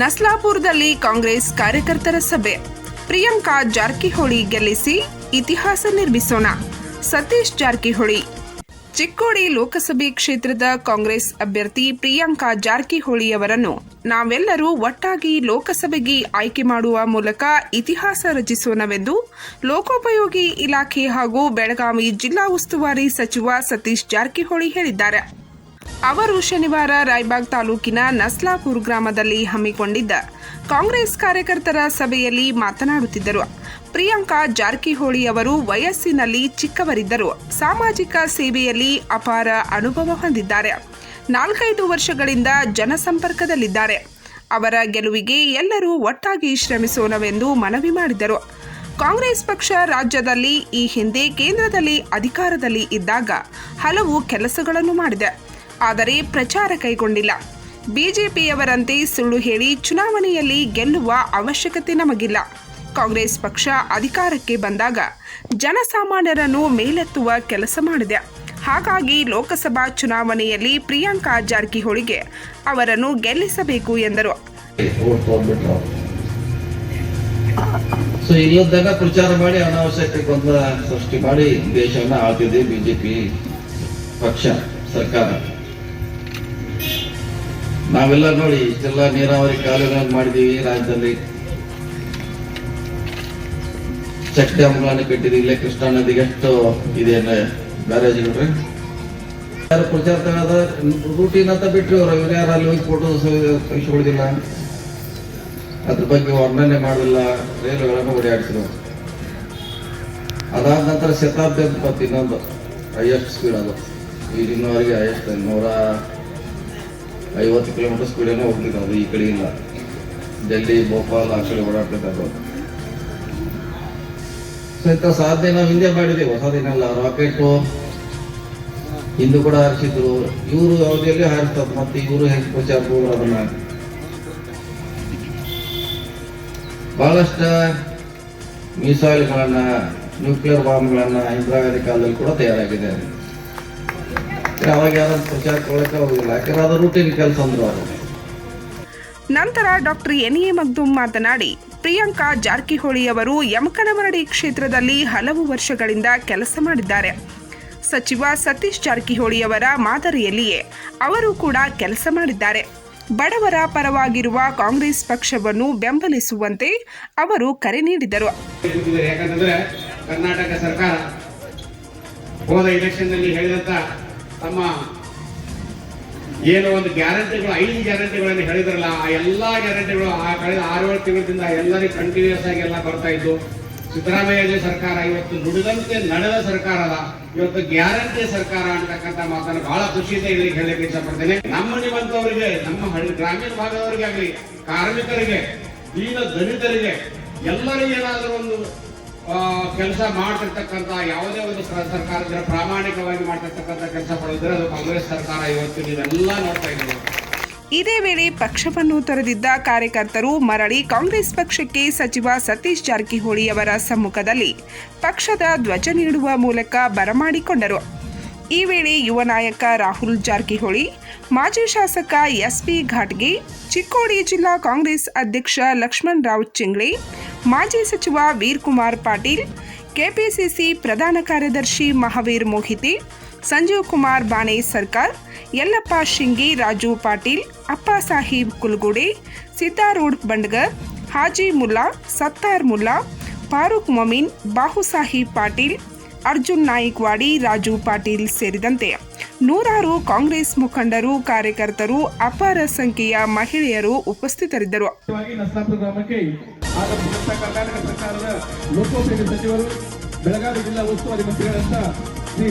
ನಸ್ಲಾಪುರದಲ್ಲಿ ಕಾಂಗ್ರೆಸ್ ಕಾರ್ಯಕರ್ತರ ಸಭೆ. ಪ್ರಿಯಾಂಕಾ ಜಾರಕಿಹೊಳಿ ಗೆಲ್ಲಿಸಿ ಇತಿಹಾಸ ನಿರ್ಮಿಸೋಣ. ಸತೀಶ್ ಜಾರಕಿಹೊಳಿ. ಚಿಕ್ಕೋಡಿ ಲೋಕಸಭೆ ಕ್ಷೇತ್ರದ ಕಾಂಗ್ರೆಸ್ ಅಭ್ಯರ್ಥಿ ಪ್ರಿಯಾಂಕಾ ಜಾರಕಿಹೊಳಿ ಅವರನ್ನು ನಾವೆಲ್ಲರೂ ಒಟ್ಟಾಗಿ ಲೋಕಸಭೆಗೆ ಆಯ್ಕೆ ಮಾಡುವ ಮೂಲಕ ಇತಿಹಾಸ ರಚಿಸೋಣವೆಂದು ಲೋಕೋಪಯೋಗಿ ಇಲಾಖೆ ಹಾಗೂ ಬೆಳಗಾವಿ ಜಿಲ್ಲಾ ಉಸ್ತುವಾರಿ ಸಚಿವ ಸತೀಶ್ ಜಾರಕಿಹೊಳಿ ಹೇಳಿದ್ದಾರೆ. ಅವರು ಶನಿವಾರ ರಾಯ್ಬಾಗ್ ತಾಲೂಕಿನ ನಸ್ಲಾಪುರ್ ಗ್ರಾಮದಲ್ಲಿ ಹಮ್ಮಿಕೊಂಡಿದ್ದ ಕಾಂಗ್ರೆಸ್ ಕಾರ್ಯಕರ್ತರ ಸಭೆಯಲ್ಲಿ ಮಾತನಾಡುತ್ತಿದ್ದರು. ಪ್ರಿಯಾಂಕಾ ಜಾರಕಿಹೊಳಿ ಅವರು ವಯಸ್ಸಿನಲ್ಲಿ ಚಿಕ್ಕವರಿದ್ದರು. ಸಾಮಾಜಿಕ ಸೇವೆಯಲ್ಲಿ ಅಪಾರ ಅನುಭವ ಹೊಂದಿದ್ದಾರೆ. ನಾಲ್ಕೈದು ವರ್ಷಗಳಿಂದ ಜನಸಂಪರ್ಕದಲ್ಲಿದ್ದಾರೆ. ಅವರ ಗೆಲುವಿಗೆ ಎಲ್ಲರೂ ಒಟ್ಟಾಗಿ ಶ್ರಮಿಸೋಣವೆಂದು ಮನವಿ ಮಾಡಿದರು. ಕಾಂಗ್ರೆಸ್ ಪಕ್ಷ ರಾಜ್ಯದಲ್ಲಿ ಈ ಹಿಂದೆ ಕೇಂದ್ರದಲ್ಲಿ ಅಧಿಕಾರದಲ್ಲಿ ಇದ್ದಾಗ ಹಲವು ಕೆಲಸಗಳನ್ನು ಮಾಡಿದೆ. ಆದರೆ ಪ್ರಚಾರ ಕೈಗೊಂಡಿಲ್ಲ. ಬಿಜೆಪಿಯವರಂತೆ ಸುಳ್ಳು ಹೇಳಿ ಚುನಾವಣೆಯಲ್ಲಿ ಗೆಲ್ಲುವ ಅವಶ್ಯಕತೆ ನಮಗಿಲ್ಲ. ಕಾಂಗ್ರೆಸ್ ಪಕ್ಷ ಅಧಿಕಾರಕ್ಕೆ ಬಂದಾಗ ಜನಸಾಮಾನ್ಯರನ್ನು ಮೇಲೆತ್ತುವ ಕೆಲಸ ಮಾಡಿದೆ. ಹಾಗಾಗಿ ಲೋಕಸಭಾ ಚುನಾವಣೆಯಲ್ಲಿ ಪ್ರಿಯಾಂಕಾ ಜಾರಕಿಹೊಳಿಗೆ ಅವರನ್ನು ಗೆಲ್ಲಿಸಬೇಕು ಎಂದರು. ಸೊ ಇಲ್ಲದಾಗ ಪ್ರಚಾರ ಮಾಡಿ ಅನಾವಶ್ಯಕ ಗೊಂದಲ ಸೃಷ್ಟಿ ಮಾಡಿ ದೇಶವನ್ನ ಆಳ್ತಿದೆ ಬಿಜೆಪಿ ಪಕ್ಷ, ಸರ್ಕಾರ. ನಾವೆಲ್ಲ ನೋಡಿ ಇಷ್ಟೆಲ್ಲ ನೀರಾವರಿ ಕಾಲುಗಳನ್ನು ಮಾಡಿದೀವಿ ರಾಜ್ಯದಲ್ಲಿ. ಚೆಕ್ ಡ್ಯಾಮ್ಗಳನ್ನು ಕಟ್ಟಿದೀವಿ ಇಲ್ಲೇ ಕೃಷ್ಣಾ ನದಿಗೆ ಎಷ್ಟು ಇದೆ ಬ್ಯಾರೇಜ್ಗಳ್ರಿ ಯಾರು ಪ್ರಚಾರ ತಗೊಳ್ಳೋದ ರೂಟೀನ್ ಅಂತ ಬಿಟ್ರಿ ಅವ್ರು, ಇವ್ರು ಯಾರು ಅಲ್ಲಿ ಹೋಗಿ ಫೋಟೋ ಕಳಿಸ್ಕೊಳ್ದಿಲ್ಲ ಅದ್ರ ಬಗ್ಗೆ ವರ್ಣನೆ ಮಾಡಲಿಲ್ಲ ರೈಲುಗಳನ್ನು ಓಡಾಡಿಸಿದ್ರು ಅದಾದ ನಂತರ ಶತಾಬ್ದಿ ಅಂತ ಇನ್ನೊಂದು ಹೈಯೆಸ್ಟ್ ಸ್ಪೀಡ್ ಅದು. ಈಗ ಇನ್ನೂವರೆಗೆ ಹೈಯೆಸ್ಟ್ ನೂರ ಐವತ್ತು ಕಿಲೋಮೀಟರ್ ಸ್ಪೀಡೇನೋ ಹೋಗ್ತಿದ್ದು ಅದು ಈ ಕಡೆ ಇಲ್ಲ ಡೆಲ್ಲಿ ಭೋಪಾಲ್ ಆ ಕಡೆ ಓಡಾಡ್ತಿದ್ದೆ ಸಹಿತ ಇಂಥ ನಾವು ಹಿಂದೆ ಮಾಡಿದ್ದೀವಿ ಹೊಸದೇನಲ್ಲ ರಾಕೆಟು ಹಿಂದೂ ಕೂಡ ಹಾರಿಸಿದ್ರು. ಇವರು ಅವಧಿಯಲ್ಲಿ ಹಾರಿಸ್ತಾರೆ. ಮತ್ತೆ ಇವರು ಹೆಂಗೆ ಪ್ರಚಾರ ಅದನ್ನ? ಬಹಳಷ್ಟು ಮಿಸೈಲ್ಗಳನ್ನ ನ್ಯೂಕ್ಲಿಯರ್ ಬಾಂಬ್ಗಳನ್ನ ಇಂದಿರಾ ಗಾಂಧಿ ಕಾಲದಲ್ಲಿ ಕೂಡ ತಯಾರಾಗಿದೆ. ಅವಾಗ ಯಾರು ಪ್ರಚಾರ ಕೊಡಕ್ಕೆ ಹೋಗಿಲ್ಲ ಯಾಕಂದ್ರೆ ಅದು ರೂಟೀನ್ ಕೆಲಸ ಅಂದ್ರು ಅವರು ನಂತರ ಡಾಕ್ಟರ್ ಎನ್ ಎ ಮಗ್ದುಮ್ ಮಾತನಾಡಿ ಪ್ರಿಯಾಂಕಾ ಜಾರಕಿಹೊಳಿ ಅವರು ಯಮಕನಮರಡಿ ಕ್ಷೇತ್ರದಲ್ಲಿ ಹಲವು ವರ್ಷಗಳಿಂದ ಕೆಲಸ ಮಾಡಿದ್ದಾರೆ. ಸಚಿವ ಸತೀಶ್ ಜಾರಕಿಹೊಳಿ ಅವರ ಮಾದರಿಯಲ್ಲಿಯೇ ಅವರು ಕೂಡ ಕೆಲಸ ಮಾಡಿದ್ದಾರೆ. ಬಡವರ ಪರವಾಗಿರುವ ಕಾಂಗ್ರೆಸ್ ಪಕ್ಷವನ್ನು ಬೆಂಬಲಿಸುವಂತೆ ಅವರು ಕರೆ ನೀಡಿದರು. ಕರ್ನಾಟಕ ಸರ್ಕಾರ ಹೋದ ಎಲೆಕ್ಷನ್ನಲ್ಲಿ ಹೇಳಿದಂತ ತಮ್ಮ ಏನು ಒಂದು ಗ್ಯಾರಂಟಿಗಳು, ಐದು ಗ್ಯಾರಂಟಿಗಳನ್ನು ಹೇಳಿದ್ರಲ್ಲ, ಆ ಎಲ್ಲಾ ಗ್ಯಾರಂಟಿಗಳು ಆ ಕಳೆದ ಆರು ಏಳು ತಿಂಗಳಿಂದ ಎಲ್ಲರಿಗೂ ಕಂಟಿನ್ಯೂಸ್ ಆಗಿ ಎಲ್ಲ ಬರ್ತಾ ಇದ್ದು ಸಿದ್ದರಾಮಯ್ಯ ಸರ್ಕಾರ, ಇವತ್ತು ನುಡಿದಂತೆ ನಡೆದ ಸರ್ಕಾರ ಇವತ್ತು ಗ್ಯಾರಂಟಿ ಸರ್ಕಾರ ಅಂತಕ್ಕಂಥ ಮಾತನ್ನು ಬಹಳ ಖುಷಿಯಿಂದ ಇಲ್ಲಿ ಹೇಳಲಿಕ್ಕೆ ಇಷ್ಟಪಡ್ತೇನೆ. ನಮ್ಮ ನಿಮ್ಮಂತವರಿಗೆ ನಮ್ಮ ಹಳ್ಳಿ ಗ್ರಾಮೀಣ ಭಾಗದವರಿಗೆ ಆಗಲಿ ಕಾರ್ಮಿಕರಿಗೆ, ದೀನ ದಲಿತರಿಗೆ ಎಲ್ಲರಿಗೂ ಏನಾದರೂ ಒಂದು ಕೆಲಸ ಮಾಡ್ತಿರ್ತಕ್ಕಂಥ ಯಾವುದೇ ಒಂದು ಸರ್ಕಾರ ಪ್ರಾಮಾಣಿಕವಾಗಿ ಮಾಡಿರ್ತಕ್ಕಂಥ ಕೆಲಸ ಪಡೆದಿದ್ರೆ ಅದು ಕಾಂಗ್ರೆಸ್ ಸರ್ಕಾರ ಇವತ್ತು ನೀವೆಲ್ಲ ನೋಡ್ತಾ ಇದ್ದೀವಿ ಇದೇ ವೇಳೆ ಪಕ್ಷವನ್ನು ತೊರೆದಿದ್ದ ಕಾರ್ಯಕರ್ತರು ಮರಳಿ ಕಾಂಗ್ರೆಸ್ ಪಕ್ಷಕ್ಕೆ ಸಚಿವ ಸತೀಶ್ ಜಾರಕಿಹೊಳಿ ಅವರ ಸಮ್ಮುಖದಲ್ಲಿ ಪಕ್ಷದ ಧ್ವಜ ನೀಡುವ ಮೂಲಕ ಬರಮಾಡಿಕೊಂಡರು ಈ ವೇಳೆ ಯುವ ನಾಯಕ ರಾಹುಲ್ ಜಾರಕಿಹೊಳಿ, ಮಾಜಿ ಶಾಸಕ ಎಸ್ಪಿ ಘಾಟ್ಗೆ, ಚಿಕ್ಕೋಡಿ ಜಿಲ್ಲಾ ಕಾಂಗ್ರೆಸ್ ಅಧ್ಯಕ್ಷ ಲಕ್ಷ್ಮಣ್ ರಾವ್ ಚಿಂಗ್ಳೆ ಮಾಜಿ ಸಚಿವ ವೀರ್ ಕುಮಾರ್ ಪಾಟೀಲ್, ಕೆಪಿಸಿಸಿ ಪ್ರಧಾನ ಕಾರ್ಯದರ್ಶಿ ಮಹಾವೀರ್ ಮೋಹಿತಿ, ಸಂಜೀವ್ ಕುಮಾರ್ ಬಾಣೆ ಸರ್ಕಾರ್, ಯಲ್ಲಪ್ಪ ಶಿಂಗಿ ರಾಜು ಪಾಟೀಲ್, ಅಪ್ಪ ಸಾಹೀಬ್ ಕುಲ್ಗುಡಿ ಸಿತಾರೂಡ್ ಬಂಡ್ಗರ್, ಹಾಜಿ ಮುಲ್ಲಾ, ಸತ್ತಾರ್ ಮುಲ್ಲಾ, ಫಾರೂಕ್ ಮೊಮಿನ್, ಬಾಹು ಸಾಹೀಬ್ ಪಾಟೀಲ್, ಅರ್ಜುನ್ ನಾಯಿಕ್ವಾಡಿ, ರಾಜು ಪಾಟೀಲ್ ಸೇರಿದಂತೆ. ನೂರಾರು ಕಾಂಗ್ರೆಸ್ ಮುಖಂಡರು, ಕಾರ್ಯಕರ್ತರು, ಅಪಾರ ಸಂಖ್ಯೆಯ ಮಹಿಳೆಯರು ಉಪಸ್ಥಿತರಿದ್ದರು. ಲೋಕೋಪಯೋಗಿ ಬೆಳಗಾವಿ ಜಿಲ್ಲಾ ಶ್ರೀ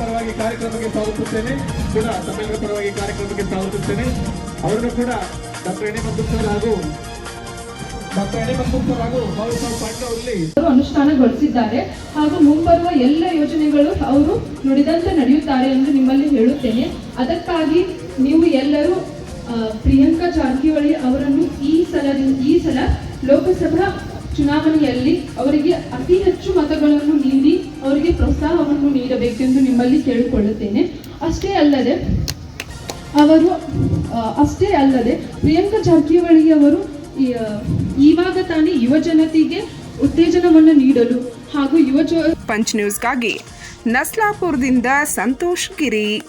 ಪರವಾಗಿ ಕಾರ್ಯಕ್ರಮಕ್ಕೆ ಸ್ವಾಗತಿಸುತ್ತೇನೆ. ಕೂಡ ತಮ್ಮೆಲ್ಲರ ಪರವಾಗಿ ಕಾರ್ಯಕ್ರಮಕ್ಕೆ ಸ್ವಾಗತಿಸುತ್ತೇನೆ. ಅವರನ್ನು ಕೂಡ ಡಾಕ್ಟರ್ ಎಣೆ ಮಂಕುಪ್ತರ್ ಹಾಗೂ ಅನುಷ್ಠಾನಗೊಳಿಸಿದ್ದಾರೆ ಹಾಗೂ ಮುಂಬರುವ ಎಲ್ಲ ಯೋಜನೆಗಳು ಅವರು ನುಡಿದಂತೆ ನಡೆಯುತ್ತಾರೆ ಎಂದು ನಿಮ್ಮಲ್ಲಿ ಹೇಳುತ್ತೇನೆ. ಅದಕ್ಕಾಗಿ ನೀವು ಎಲ್ಲರೂ ಪ್ರಿಯಾಂಕಾ ಜಾರಕಿಹೊಳಿ ಅವರನ್ನು ಈ ಸಲ ಈ ಸಲ ಲೋಕಸಭಾ ಚುನಾವಣೆಯಲ್ಲಿ ಅವರಿಗೆ ಅತಿ ಹೆಚ್ಚು ಮತಗಳನ್ನು ನೀಡಿ ಅವರಿಗೆ ಪ್ರೋತ್ಸಾಹವನ್ನು ನೀಡಬೇಕೆಂದು ನಿಮ್ಮಲ್ಲಿ ಕೇಳಿಕೊಳ್ಳುತ್ತೇನೆ. ಅಷ್ಟೇ ಅಲ್ಲದೆ, ಅವರು ಅಷ್ಟೇ ಅಲ್ಲದೆ ಪ್ರಿಯಾಂಕಾ ಜಾರಕಿಹೊಳಿ ಅವರು ಇವಾಗ ತಾನೇ ಯುವ ಜನತೆಗೆ ಉತ್ತೇಜನವನ್ನು ನೀಡಲು ಹಾಗೂ ಯುವ ಪಂಚ್ ನ್ಯೂಸ್ಗಾಗಿ ನಸ್ಲಾಪುರದಿಂದ ಸಂತೋಷ್ ಗಿರಿ.